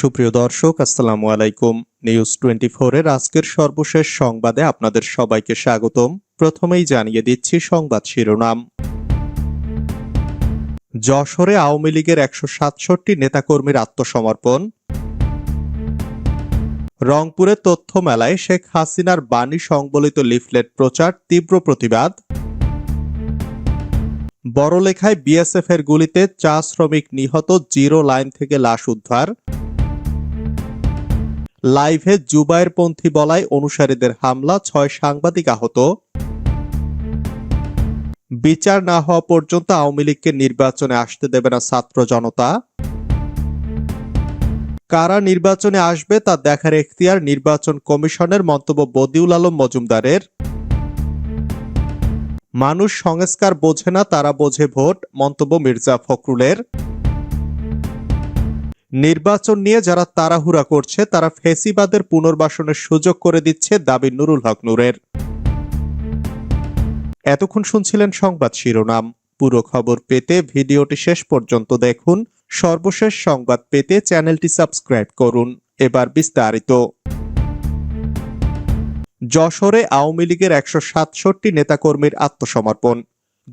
সুপ্রিয় দর্শক, আসসালামু আলাইকুম। নিউজ টোয়েন্টি এর আজকের সর্বশেষ সংবাদে আপনাদের সবাইকে স্বাগতম। প্রথমেই জানিয়ে দিচ্ছি সংবাদ শিরোনাম। যশোরে আওয়ামী লীগের একশো সাতষট্টি নেতাকর্মীর আত্মসমর্পণ। রংপুরে তথ্য মেলায় শেখ হাসিনার বাণী সংবলিত লিফলেট প্রচার তীব্র প্রতিবাদ। বড়লেখায় বিএসএফ এর গুলিতে চা শ্রমিক নিহত, জিরো লাইন থেকে লাশ উদ্ধার। লাইভে জুবায়েরপন্থী বলায় অনুসারীদের হামলা, ছয় সাংবাদিক আহত। বিচার না হওয়া পর্যন্ত আওয়ামী লীগকে নির্বাচনে আসতে দেবে না ছাত্র জনতা। কারা নির্বাচনে আসবে তা দেখার এখতিয়ার নির্বাচন কমিশনের মন্তব্য বদিউল আলম মজুমদারের। মানুষ সংস্কার বোঝে না, তারা বোঝে ভোট, মন্তব্য মির্জা ফখরুলের। নির্বাচন নিয়ে যারা তাড়াহুড়া করছে, তারা ফেসিবাদের পুনর্বাসনের সুযোগ করে দিচ্ছে দাবি নুরুল হক নূরের। এতক্ষণ শুনছিলেন সংবাদ শিরোনাম। পুরো খবর পেতে ভিডিওটি শেষ পর্যন্ত দেখুন। সর্বশেষ সংবাদ পেতে চ্যানেলটি সাবস্ক্রাইব করুন। এবার বিস্তারিত। যশোরে আওয়ামী লীগের একশো সাতষট্টি নেতাকর্মীর আত্মসমর্পণ।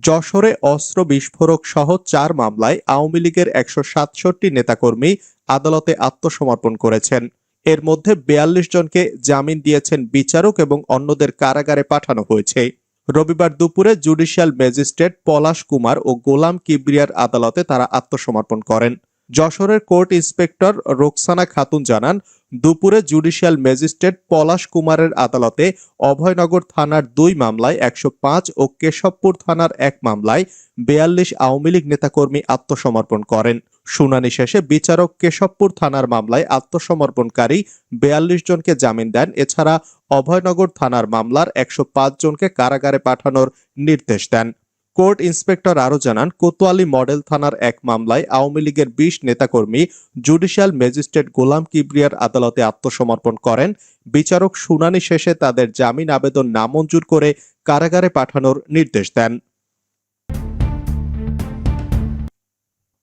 যশোরে অস্ত্র বিস্ফোরক সহ চার মামলায় আওয়ামী লীগের একশো সাতষট্টি নেতাকর্মী আদালতে আত্মসমর্পণ করেছেন। এর মধ্যে বিয়াল্লিশ জনকে জামিন দিয়েছেন বিচারক এবং অন্যদের কারাগারে পাঠানো হয়েছে। রবিবার দুপুরে জুডিশিয়াল ম্যাজিস্ট্রেট পলাশ কুমার ও গোলাম কিবরিয়ার আদালতে তারা আত্মসমর্পণ করেন। যশোরের কোর্ট ইন্সপেক্টর রোকসানা খাতুন জানান, দুপুরে জুডিশিয়াল ম্যাজিস্ট্রেট পলাশ কুমারের আদালতে অভয়নগর থানার দুই মামলায় একশো পাঁচ ও কেশবপুর থানার এক মামলায় বেয়াল্লিশ আওয়ামী লীগ নেতাকর্মী আত্মসমর্পণ করেন। শুনানি শেষে বিচারক কেশবপুর থানার মামলায় আত্মসমর্পণকারী বেয়াল্লিশ জনকে জামিন দেন। এছাড়া অভয়নগর থানার মামলার একশো পাঁচ জনকে কারাগারে পাঠানোর নির্দেশ দেন। কোর্ট ইন্সপেক্টর আরও জানান, কোতোয়ালি মডেল থানার এক মামলায় আওয়ামী লীগের বিশ নেতাকর্মী জুডিশিয়াল ম্যাজিস্ট্রেট গোলাম কিবরিয়ার আদালতে আত্মসমর্পণ করেন। বিচারক শুনানি শেষে তাদের জামিন আবেদন নামঞ্জুর করে কারাগারে পাঠানোর নির্দেশ দেন।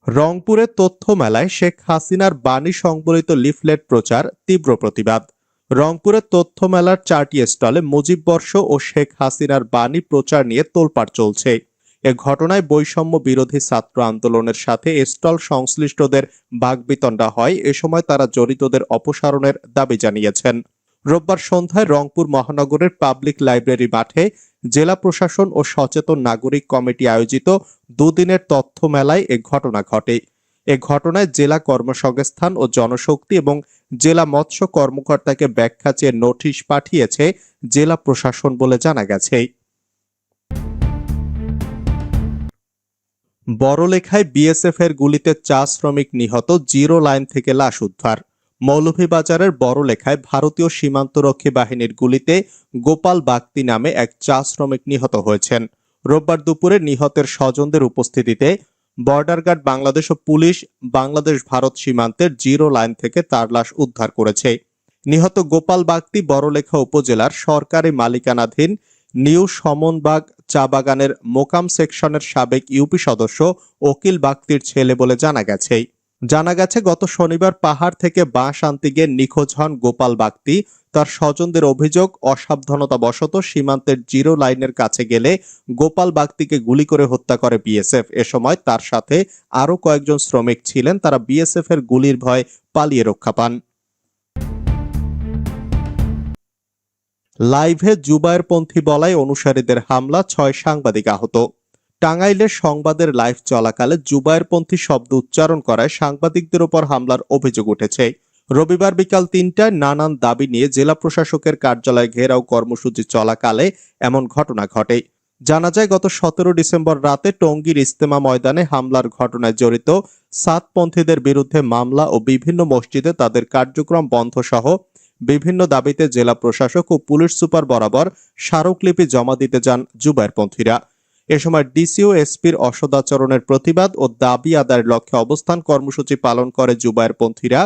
রংপুরে তথ্য মেলায় শেখ হাসিনার বাণী সংবলিত লিফলেট প্রচার তীব্র প্রতিবাদ। রংপুরে তথ্য মেলার চারটি স্টলে মুজিব বর্ষ ও শেখ হাসিনার বাণী প্রচার নিয়ে তোলপাড় চলছে। এ ঘটনায় বৈষম্য বিরোধী ছাত্র আন্দোলনের সাথে স্টল সংশ্লিষ্টদের বাগবিতণ্ডা হয়। এ সময় তারা জড়িতদের অপসারণের দাবি জানিয়েছেন। রোববার সন্ধ্যায় রংপুর মহানগরের পাবলিক লাইব্রেরি মাঠে জেলা প্রশাসন ও সচেতন নাগরিক কমিটি আয়োজিত দুদিনের তথ্য মেলায় এ ঘটনা ঘটে। এ ঘটনায় জেলা কর্মসংস্থান ও জনশক্তি এবং জেলা মৎস্য কর্মকর্তাকে ব্যাখ্যা চেয়ে নোটিশ পাঠিয়েছে জেলা প্রশাসন বলে জানা গেছে। বড়লেখায় বিএসএফ এর গুলিতে চা শ্রমিক নিহত জিরো লাইন থেকে লাশ উদ্ধার। মৌলভীবাজারের বড়লেখায় ভারতীয় সীমান্তরক্ষী বাহিনীর গুলিতে গোপাল বাগতি নামে এক চা শ্রমিক নিহত হয়েছেন। রোববার দুপুরে নিহতের স্বজনদের উপস্থিতিতে বর্ডার গার্ড বাংলাদেশ ও পুলিশ বাংলাদেশ ভারত সীমান্তের জিরো লাইন থেকে তার লাশ উদ্ধার করেছে। নিহত গোপাল বাগতি বড়লেখা উপজেলার সরকারি মালিকানাধীন নিউ সমনবাগ চা বাগানের মোকাম সেকশনের সাবেক ইউপি সদস্য অকিল বাগতির ছেলে বলে জানা গেছে। জানা গেছে, গত শনিবার পাহাড় থেকে বাঁশ আনতে গিয়ে নিখোঁজ হন গোপাল বাগতি। তার স্বজনদের অভিযোগ অসাবধানতা বশত সীমান্তের জিরো লাইনের কাছে গেলে গোপাল বাগতিকে গুলি করে হত্যা করে বিএসএফ। এ সময় তার সাথে আরও কয়েকজন শ্রমিক ছিলেন, তারা বিএসএফ এর গুলির ভয় পালিয়ে রক্ষা পান। লাইভে জুবায়েরপন্থী বলায় অনুসারীদের হামলা ছয় সাংবাদিক আহত। টাঙ্গাইলের সংবাদের লাইভ চলাকালে জুবায়েরপন্থী শব্দ উচ্চারণ করায় সাংবাদিকদের ওপর হামলার অভিযোগ উঠেছে। রবিবার বিকাল তিনটায় নানান দাবি নিয়ে জেলা প্রশাসকের কার্যালয়ে ঘেরাও কর্মসূচি চলাকালে এমন ঘটনা ঘটে। জানা যায়, গত সতেরো ডিসেম্বর রাতে টঙ্গীর ইস্তেমা ময়দানে হামলার ঘটনায় জড়িত সাতপন্থীদের বিরুদ্ধে মামলা ও বিভিন্ন মসজিদে তাদের কার্যক্রম বন্ধ সহ বিভিন্ন দাবিতে জেলা প্রশাসক ও পুলিশ সুপার বরাবর স্মারকলিপি জমা দিতে যান জুবায়েরপন্থীরা এ সময় ডিসিও এসপির অসদাচরণের প্রতিবাদ ও দাবি আদায়ের লক্ষ্যে অবস্থান কর্মসূচি পালন করে জুবায়েরপন্থীরা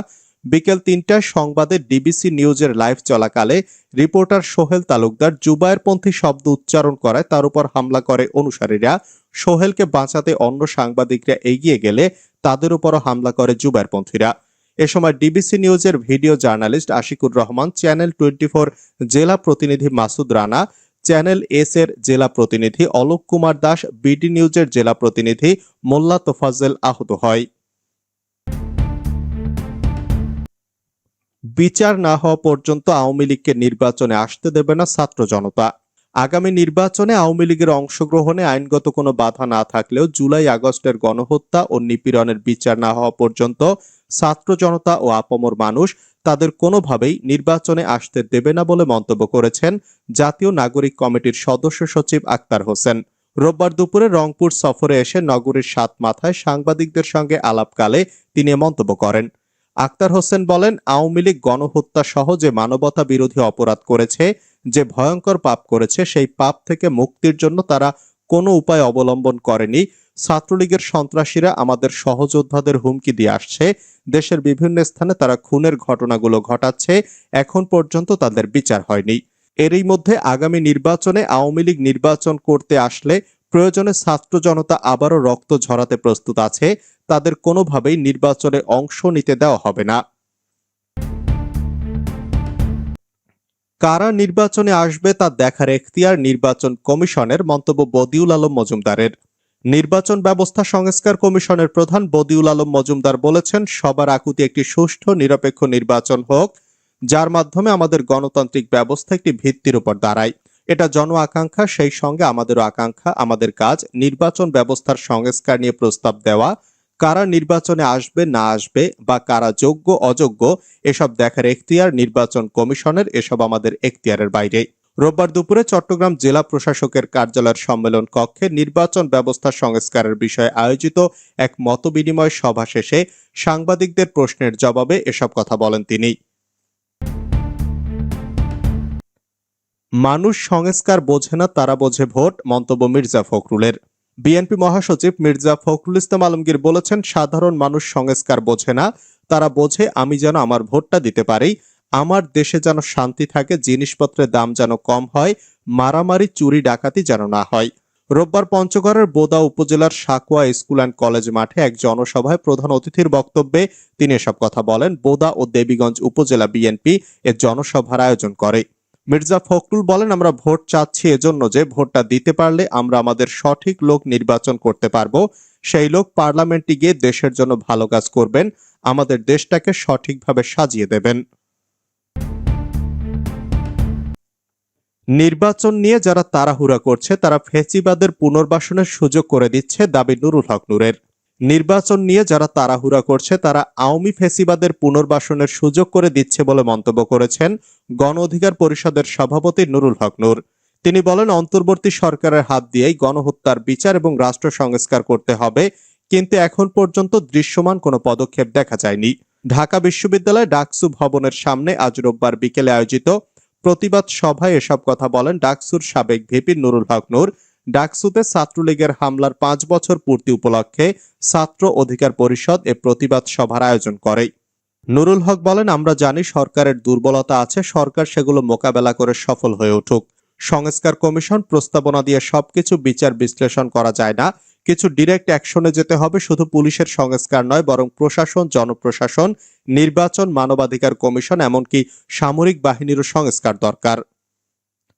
বিকেল তিনটায় সংবাদে ডিবিসি নিউজের লাইভ চলাকালে রিপোর্টার সোহেল তালুকদার জুবায়েরপন্থী শব্দ উচ্চারণ করায় তার উপর হামলা করে অনুসারীরা। সোহেলকে বাঁচাতে অন্য সাংবাদিকরা এগিয়ে গেলে তাদের উপরও হামলা করে জুবায়েরপন্থীরা এ সময় ডিবিসি নিউজের video journalist Ashikur Rahman, channel twenty জেলা প্রতিনিধি মাসুদ রানা, চ্যানেল এস এর জেলা প্রতিনিধি অলোক কুমার দাস, বিডি নিউজের জেলা প্রতিনিধি মোল্লা তোফাজ্জেল আহত হয়। বিচার না হওয়া পর্যন্ত আওয়ামী লীগকে নির্বাচনে আসতে দেবে না ছাত্র জনতা। আগামী নির্বাচনে আওয়ামী লীগের অংশগ্রহণে আইনগত কোনো বাধা না থাকলেও জুলাই আগস্টের গণহত্যা ও নিপীড়নের বিচার না হওয়া পর্যন্ত ছাত্র জনতা ও আপামর মানুষ তাদের কোনোভাবেই নির্বাচনে আসতে দেবে না বলে মন্তব্য করেছেন জাতীয় নাগরিক কমিটির সদস্য সচিব আক্তার হোসেন। রোববার দুপুরে রংপুর সফরে এসে নগরীর সাত মাথায় সাংবাদিকদের সঙ্গে আলাপকালে তিনি মন্তব্য করেন। আক্তার হোসেন বলেন, আওয়ামী লীগ গণহত্যা সহ যে মানবতা বিরোধী অপরাধ করেছে যে ভয়ঙ্কর পাপ করেছে, সেই পাপ থেকে মুক্তির জন্য তারা কোনো উপায় অবলম্বন করেনি। ছাত্রলীগের সন্ত্রাসীরা আমাদের সহযোদ্ধাদের হুমকি দিয়ে আসছে। দেশের বিভিন্ন স্থানে তারা খুনের ঘটনাগুলো ঘটাচ্ছে। এখন পর্যন্ত তাদের বিচার হয়নি। এরই মধ্যে আগামী নির্বাচনে আওয়ামী লীগ নির্বাচন করতে আসলে প্রয়োজনে ছাত্র জনতা আবারও রক্ত ঝরাতে প্রস্তুত আছে। তাদের কোনোভাবেই নির্বাচনে অংশ নিতে দেওয়া হবে না। কারা নির্বাচনে আসবে তা দেখার এখতিয়ার নির্বাচন কমিশনের মন্তব্য বদিউল আলম মজুমদারের। নির্বাচন ব্যবস্থা সংস্কার কমিশনের প্রধান বদিউল আলম মজুমদার বলেছেন, সবার আকুতি একটি সুষ্ঠু, নিরপেক্ষ নির্বাচন হোক, যার মাধ্যমে আমাদের গণতান্ত্রিক ব্যবস্থা একটি ভিত্তির উপর দাঁড়ায়। এটা জন আকাঙ্ক্ষা, সেই সঙ্গে আমাদেরও আকাঙ্ক্ষা, আমাদের কাজ নির্বাচন ব্যবস্থার সংস্কার নিয়ে প্রস্তাব দেওয়া কারা নির্বাচনে আসবে, না আসবে বা কারা যোগ্য, অযোগ্য, এসব দেখার এখতিয়ার নির্বাচন কমিশনের, এসব আমাদের এখতিয়ারের বাইরে রোববার দুপুরে চট্টগ্রাম জেলা প্রশাসকের কার্যালয়ের সম্মেলন কক্ষে নির্বাচন ব্যবস্থা সংস্কারের বিষয়ে আয়োজিত এক মতবিনিময় সভা শেষে সাংবাদিকদের প্রশ্নের জবাবে এসব কথা বলেন তিনি। মানুষ সংস্কার বোঝে না, তারা বোঝে ভোট, মন্তব্য মির্জা ফখরুলের। বিএনপি মহাসচিব মির্জা ফখরুল ইসলাম আলমগীর বলেছেন, সাধারণ মানুষ সংস্কার বোঝে না, তারা বোঝে আমি যেন আমার ভোটটা দিতে পারি, আমার দেশে যেন শান্তি থাকে, জিনিসপত্রের দাম যেন কম হয়, মারামারি, চুরি, ডাকাতি যেন না হয়। রোববার পঞ্চগড়ের বোদা উপজেলার সাকুয়া স্কুল অ্যান্ড কলেজ মাঠে এক জনসভায় প্রধান অতিথির বক্তব্যে তিনি এসব কথা বলেন। বোদা ও দেবীগঞ্জ উপজেলা বিএনপি এ জনসভার আয়োজন করে। মির্জা ফখরুল বলেন, আমরা ভোট চাচ্ছি এজন্য যে ভোটটা দিতে পারলে আমরা আমাদের সঠিক লোক নির্বাচন করতে পারব। সেই লোক পার্লামেন্টে গিয়ে দেশের জন্য ভালো কাজ করবেন। আমাদের দেশটাকে সঠিকভাবে সাজিয়ে দেবেন। নির্বাচন নিয়ে যারা তাড়াহুড়া করছে, তারা ফেসিবাদের পুনর্বাসনের সুযোগ করে দিচ্ছে দাবি নুরুল হক নূরের। নির্বাচন নিয়ে যারা তাড়াহুড়া করছে, তারা আওয়ামী ফেসিবাদের পুনর্বাসনের সুযোগ করে দিচ্ছে বলে মন্তব্য করেছেন গণ অধিকার পরিষদের সভাপতি নুরুল হক নূর। তিনি বলেন, অন্তর্বর্তী সরকারের হাত দিয়েই গণহত্যার বিচার এবং রাষ্ট্র সংস্কার করতে হবে, কিন্তু এখন পর্যন্ত দৃশ্যমান কোনো পদক্ষেপ দেখা যায়নি। ঢাকা বিশ্ববিদ্যালয় ডাকসু ভবনের সামনে আজ রোববার বিকেলে আয়োজিত প্রতিবাদ সভায় এসব কথা বলেন ডাকসুর সাবেক ভিপি নুরুল হক নূর। ডাকসুতে ছাত্রলীগের হামলার পাঁচ বছর পূর্তি উপলক্ষে ছাত্র অধিকার পরিষদ এ প্রতিবাদ সভার আয়োজন করে। নুরুল হক বলেন, আমরা জানি সরকারের দুর্বলতা আছে, সরকার সেগুলো মোকাবেলা করে সফল হয়ে উঠুক। সংস্কার কমিশন প্রস্তাবনা দিয়ে সবকিছু বিচার বিশ্লেষণ করা যায় না। কিছু ডিরেক্ট অ্যাকশনে যেতে হবে, শুধু পুলিশের সংস্কার নয়, বরং প্রশাসন, জনপ্রশাসন, নির্বাচন, মানবাধিকার কমিশন, এমনকি সামরিক বাহিনীরও সংস্কার দরকার।